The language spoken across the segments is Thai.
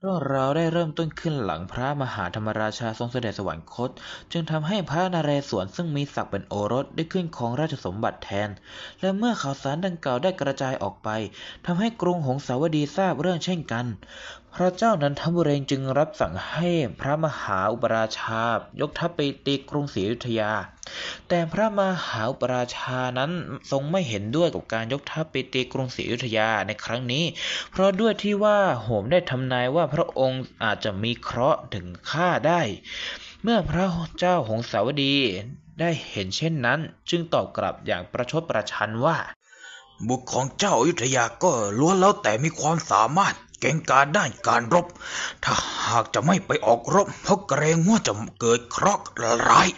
เรื่องราวได้เริ่มต้นขึ้นหลังพระมหาธรรมราชาทรงเสด็จสวรรคต จึงทำให้พระนเรศวรซึ่งมีศักดิ์เป็นโอรสได้ขึ้นครองราชสมบัติแทน และเมื่อข่าวสารดังกล่าวได้กระจายออกไปทำให้กรุงหงสาวดีทราบเรื่องเช่นกัน พระเจ้านันทบุเรงจึงรับสั่งให้พระมหาอุปราชา ยกทัพไปตีกรุงศรีอยุธยา แต่พระมหาปราชานั้นทรงไม่เห็นด้วยกับการยกทัพไปตีกรุงศรีอยุธยาในครั้งนี้ เพราะด้วยที่ว่าโหมได้ทำนายว่าพระองค์อาจจะมีเคราะห์ถึงฆ่าได้ เมื่อพระเจ้าหงสาวดีได้เห็นเช่นนั้น จึงตอบกลับอย่างประชดประชันว่า บุตรของเจ้าอยุธยาก็ล้วนแล้วแต่มีความสามารถเก่งกาจด้านการรบ ถ้าหากจะไม่ไปออกรบเพราะเกรงว่าจะเกิดเคราะห์ร้าย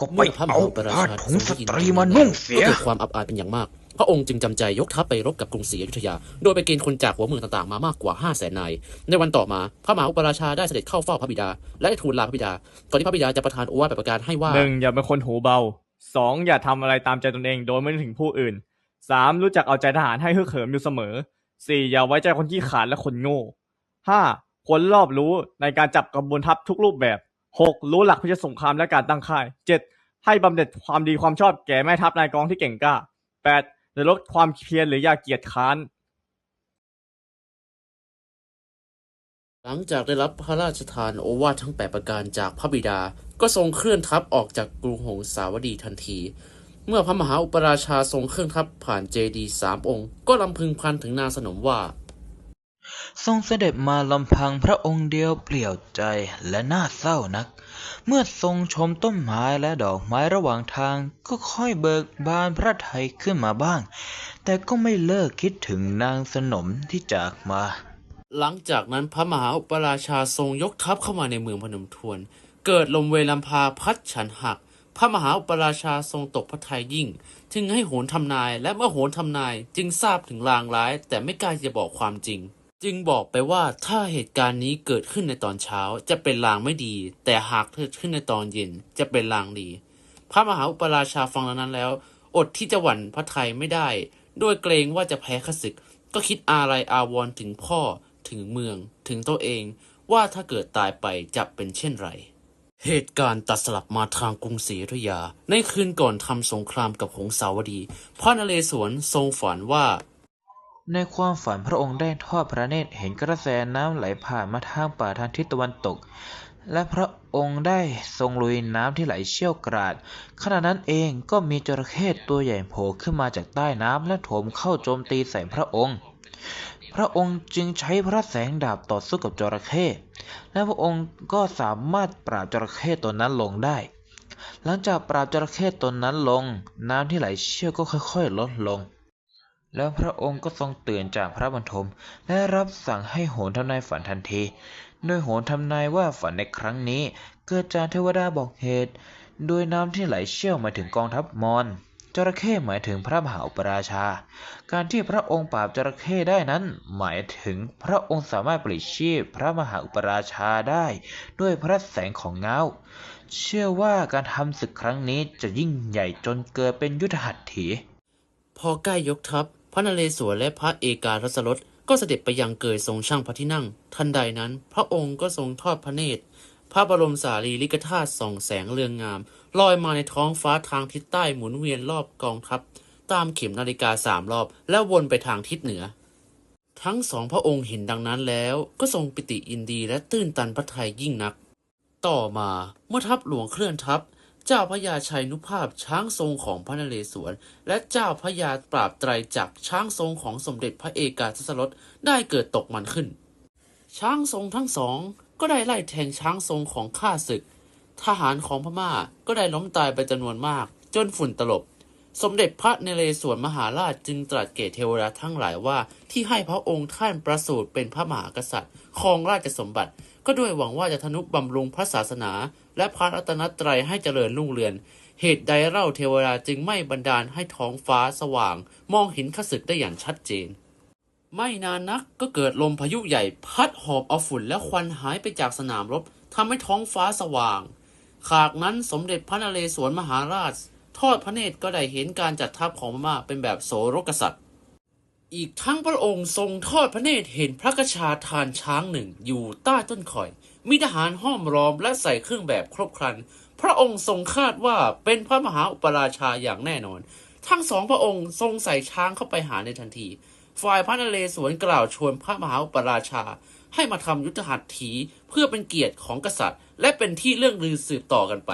ก็ไปเมื่อพระมเอาหาอุปราผ้าชาถุงทสรงได้ยินตรีมานุ่งเสียก็เกิดความอับอายเป็นอย่างมาก พระองค์จึงจำใจยกทัพไปรบกับกรุงศรีอยุธยา โดยไปเกณฑ์คนจากหัวเมืองต่างๆมามากกว่า 5 0 0แสนนาย ในวันต่อมา พระมหาอุปราชาได้เสด็จเข้าเฝ้าพระบิดา และได้ทูลลาพระบิดา ก่อนที่พระบิดาจะประทานโอวาทประกาศให้ว่าหนึ่งอย่าเป็นคนหูเบาสองอย่าทำอะไรตามใจตนเองโดยไม่นึกถึงผู้อื่นสามรู้จักเอาใจทหารให้ฮึกเหิมอยู่เสมอสี่อย่าไว้ใจคนขี้ขลาดและคนโง่ห้าควรรอบรู้ในการจับกระบวนทัพทุกรูปแบบ หกรู้หลักพิชิตสงครามและการตั้งค่ายเจ็ดให้บำเหน็จความดีความชอบแก่แม่ทัพนายกองที่เก่งกล้าแปดอย่าลดความเพียรหรืออย่าเกียจค้านหลังจากได้รับพระราชทานโอวาททั้ง 8 ประการจากพระบิดา ก็ทรงเคลื่อนทัพออกจากกรุงหงสาวดีทันที เมื่อพระมหาอุปราชาทรงเคลื่อนทัพผ่านเจดีสามองค์ ก็ลำพึงพันถึงนางสนมว่า ทรงเสด็จมาลำพังพระองค์เดียวเปลี่ยวใจและน่าเศร้านัก เมื่อทรงชมต้นไม้และดอกไม้ระหว่างทางก็ค่อยเบิกบานพระทัยขึ้นมาบ้าง แต่ก็ไม่เลิกคิดถึงนางสนมที่จากมา หลังจากนั้นพระมหาอุปราชาทรงยกทัพเข้ามาในเมืองพนมทวน เกิดลมเวลัมพาพัดฉันหัก พระมหาอุปราชาทรงตกพระทัยยิ่ง จึงให้โหนทำนายและเมื่อโหนทำนายจึงทราบถึงลางร้าย แต่ไม่กล้าจะบอกความจริง จึงบอกไปว่าถ้าเหตุการณ์นี้เกิดขึ้นในตอนเช้าจะเป็นลางไม่ดี แต่หากเกิดขึ้นในตอนเย็นจะเป็นลางดี พระมหาอุปราชาฟังดังนั้นแล้ว อดที่จะหวั่นพระไทยไม่ได้ด้วยเกรงว่าจะแพ้ขศึก ก็คิดอะไรอาวรถึงพ่อถึงเมือง ถึงตัวเอง ว่าถ้าเกิดตายไปจะเป็นเช่นไร เหตุการณ์ตัดสลับมาทางกรุงศรีอยุธยา ในคืนก่อนทำสงครามกับหงสาวดี พระนเรศวรทรงฝันว่า ในความฝันพระองค์ได้ทอดพระเนตรเห็นกระแสน้ำไหลผ่านมาทางป่าทางทิศตะวันตก และพระองค์ได้ทรงลุยน้ำที่ไหลเชี่ยวกราด ขณะนั้นเองก็มีจระเข้ตัวใหญ่โผล่ขึ้นมาจากใต้น้ำและโถมเข้าโจมตีใส่พระองค์ พระองค์จึงใช้พระแสงดาบต่อสู้กับจระเข้และพระองค์ก็สามารถปราบจระเข้ตัวนั้นลงได้ หลังจากปราบจระเข้ตนนั้นลง น้ำที่ไหลเชี่ยวก็ค่อยๆลดลง แล้วพระองค์ก็ทรงตื่นจากพระบรรทม และรับสั่งให้โหนทำนายฝันทันที โดยโหนทำนายว่าฝันในครั้งนี้ เกิดจากเทวดาบอกเหตุ โดยน้ำที่ไหลเชี่ยวมาถึงกองทัพมอญจระเข้หมายถึงพระมหาอุปราชา การที่พระองค์ปราบจระเข้ได้นั้น หมายถึงพระองค์สามารถปลิดชีพพระมหาอุปราชาได้ ด้วยพระแสงของเงา เชื่อว่าการทำศึกครั้งนี้จะยิ่งใหญ่จนเกิดเป็นยุทธหัตถี พอใกล้ยกทัพ พระนเรศวรและพระเอกาทศรสก็เสด็จไปยังเกยทรงช่างพระที่นั่ง ทันใดนั้น พระองค์ก็ทรงทอดพระเนตร พระบรมสารีริกธาตุส่องแสงเรืองงาม ลอยมาในท้องฟ้าทางทิศใต้หมุนเวียนรอบกองทัพ ตามเข็มนาฬิกาสามรอบ แล้ววนไปทางทิศเหนือ ทั้งสองพระองค์เห็นดังนั้นแล้วก็ทรงปิติยินดีและตื้นตันพระทัยยิ่งนัก ต่อมาเมื่อทัพหลวงเคลื่อนทัพ เจ้าพระยาชัยนุภาพช้างทรงของพระนเรศวร และเจ้าพระยาปราบไตรจักรช้างทรงของสมเด็จพระเอกาทศรสได้เกิดตกมันขึ้น ช้างทรงทั้งสองก็ได้ไล่แทงช้างทรงของข้าศึก ทหารของพม่าก็ได้ล้มตายไปจำนวนมาก จนฝุ่นตลบ สมเด็จพระนเรศวรมหาราชจึงตรัสแก่เทวดาทั้งหลายว่าที่ให้พระองค์ท่านประสูติเป็นพระมหากษัตริย์ครองราชสมบัติ ก็ด้วยหวังว่าจะทนุบำรุงพระศาสนา และพระรัตนตรัยให้เจริญรุ่งเรืองเหตุใดเล่าเทวดาจึงไม่บันดาลให้ท้องฟ้าสว่าง มองเห็นขศึกได้อย่างชัดเจน ไม่นานนักก็เกิดลมพายุใหญ่พัดหอบเอาฝุ่นและควันหายไปจากสนามรบทำให้ท้องฟ้าสว่าง ขากนั้นสมเด็จพระนเรศวรมหาราช ทอดพระเนตรก็ได้เห็นการจัดทัพของพม่าเป็นแบบโสรกษัตริย์ อีกทั้งพระองค์ทรงทอดพระเนตรเห็นพระกระชาทานช้างหนึ่งอยู่ใต้ต้นข่อย มีทหารห้อมล้อมและใส่เครื่องแบบครบครัน พระองค์ทรงคาดว่าเป็นพระมหาอุปราชาอย่างแน่นอน ทั้งสองพระองค์ทรงใส่ช้างเข้าไปหาในทันที ฝ่ายพระนเรศวรกล่าวชวนพระมหาอุปราชา ให้มาทำยุทธหัตถีเพื่อเป็นเกียรติของกษัตริย์ และเป็นที่เรื่องลือสืบต่อกันไป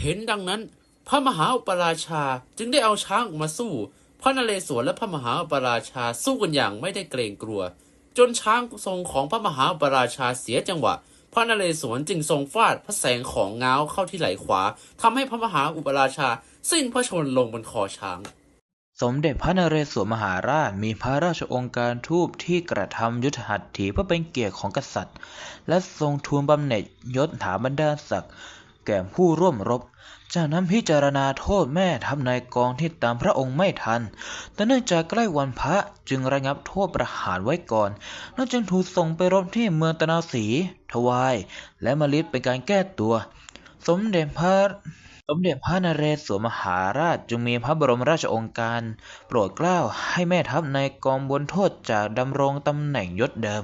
เห็นดังนั้น พระมหาอุปราชาจึงได้เอาช้างออกมาสู้ ระนเรศวรและพระมหาอุปราชาสู้กันอย่างไม่ได้เกรงกลัว จนช้างทรงของพระมหาอุปราชาเสียจังหวะ พระนเรศวรจึงทรงฟาดพระแสงของเงาเข้าที่ไหล่ขวาทำให้พระมหาอุปราชา สิ้นพระชนลงบนคอช้าง สมเด็จพระนเรศวรมหาราชมีพระราชองค์การทูตที่กระทำยุทธหัตถีเพื่อเป็นเกียรติของกษัตริย์ และทรงทูลบำเหน็จยศถาบรรดาศักดิ์ แก่ผู้ร่วมรบ จากนั้นพิจารณาโทษแม่ทัพนายกองที่ตามพระองค์ไม่ทัน แต่เนื่องจากใกล้วันพระจึงระงับโทษประหารไว้ก่อนแล้วจึงถูกส่งไปรบที่เมืองตะนาวศรีทวาย และมลิดเป็นการแก้ตัว สมเด็จพระสมเด็จพระนเรศวรมหาราชจึงมีพระบรมราชองค์การ โปรดเกล้าให้แม่ทัพในกองบนโทษจากดำรงตำแหน่งยศเดิม